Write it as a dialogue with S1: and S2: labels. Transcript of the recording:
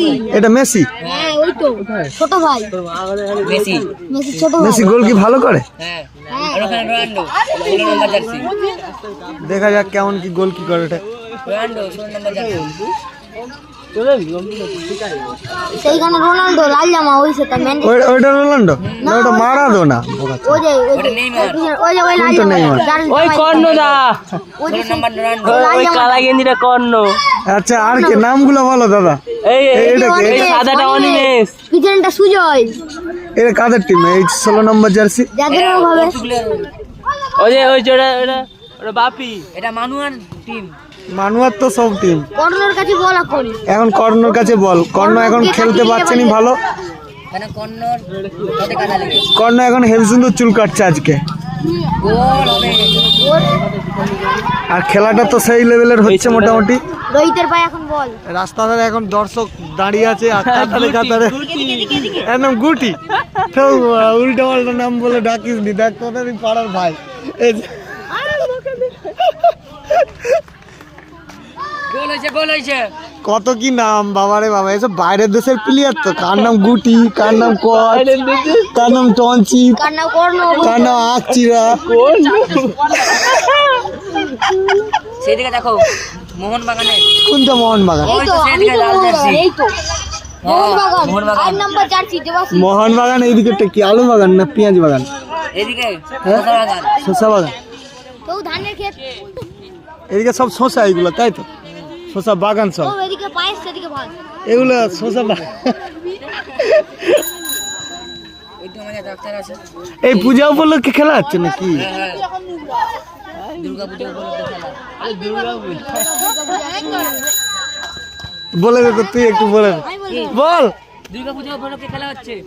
S1: Messi?
S2: এটা Messi?
S1: হ্যাঁ ওই তো। ছোট ভাই।
S3: মেসি।
S1: মেসি ছোট ভাই।
S2: মেসি গোল কি ভালো করে?
S3: হ্যাঁ। আর ওখানে রোনাল্ডো ষোলো নম্বর জার্সি।
S2: দেখা যাক কেমন কি গোল কি করে এটা।
S3: রোনাল্ডো ষোলো নম্বর
S1: সেইখানে রোনাল্ডো লাল জামা ওই সেটা
S2: ওইটা রোনাল্ডো না ওটা
S1: ওই যে ওই যে
S3: ওটা
S1: ওই লাল জামা
S4: ওই
S1: জামাই-
S4: কর্ণদা
S1: ওই যে
S3: রোনাল্ডো
S4: ওই কালা গেঞ্জিটা কর্ণ।
S2: আচ্ছা আর কি? নামগুলো বলো দাদা।
S4: এই এই-
S2: এটা কি?
S4: এই সাদাটা অনিমেষ।
S1: পিছনটা সুজয়।
S2: এটা কাদের টিম এই নম্বর জার্সি
S1: যাদের ভাবে
S4: ওই যে ওই যে ওটা ওটা ওটা বাপি।
S3: এটা মানুয়ার টিম
S2: মানুয়ার তো সব টিম
S1: কর্নার কাছে বল এখন।
S2: এখন কর্ণর কাছে বল। কর্ণ এখন খেলতে পারছে না ভালো? কর্ণ এখন হেভি সুন্দর চুল কাটছে আজকে। আর খেলাটা তো সেই লেভেলের হচ্ছে মোটামুটি।
S1: রোহিতের পায়ে এখন বল।
S2: রাস্তা ধারে এখন দর্শক দাঁড়িয়ে আছে আর কাতারে কাতারে। একদম গুটি তো উল্টা পাল্টা নাম বলে ডাকিস নি দেখ তোদের পাড়ার ভাই। এই যে-
S3: গোল হয়েছে গোল হয়েছে
S2: কত কি নাম বাবারে বাবা এসব বাইরের দেশের প্লেয়ার তো কার নাম গুটি কার নাম কার নাম টঞ্চি
S1: কার নাম কর্ণ?
S2: কার নাম আকচিরা
S3: সেদিকে দেখো মোহন বাগানে
S2: কোনটা মোহন বাগান মোহন বাগান এইদিকে কি আলু বাগান না পেঁয়াজ বাগান
S3: এদিকে
S2: হ্যাঁ?
S3: বাগান
S2: শসা বাগান
S1: তো ধানের ক্ষেত।
S2: এদিকে সব শসা এগুলো তাই তো? শসা বাগান সব এগুলো শসা বাগান
S3: ওই ডাক্তার আছে
S2: এই পূজা উপলক্ষে খেলা হচ্ছে নাকি? বলে তুই একটু বলে বল।
S3: দুর্গা পুজো উপলক্ষে খেলা হচ্ছে।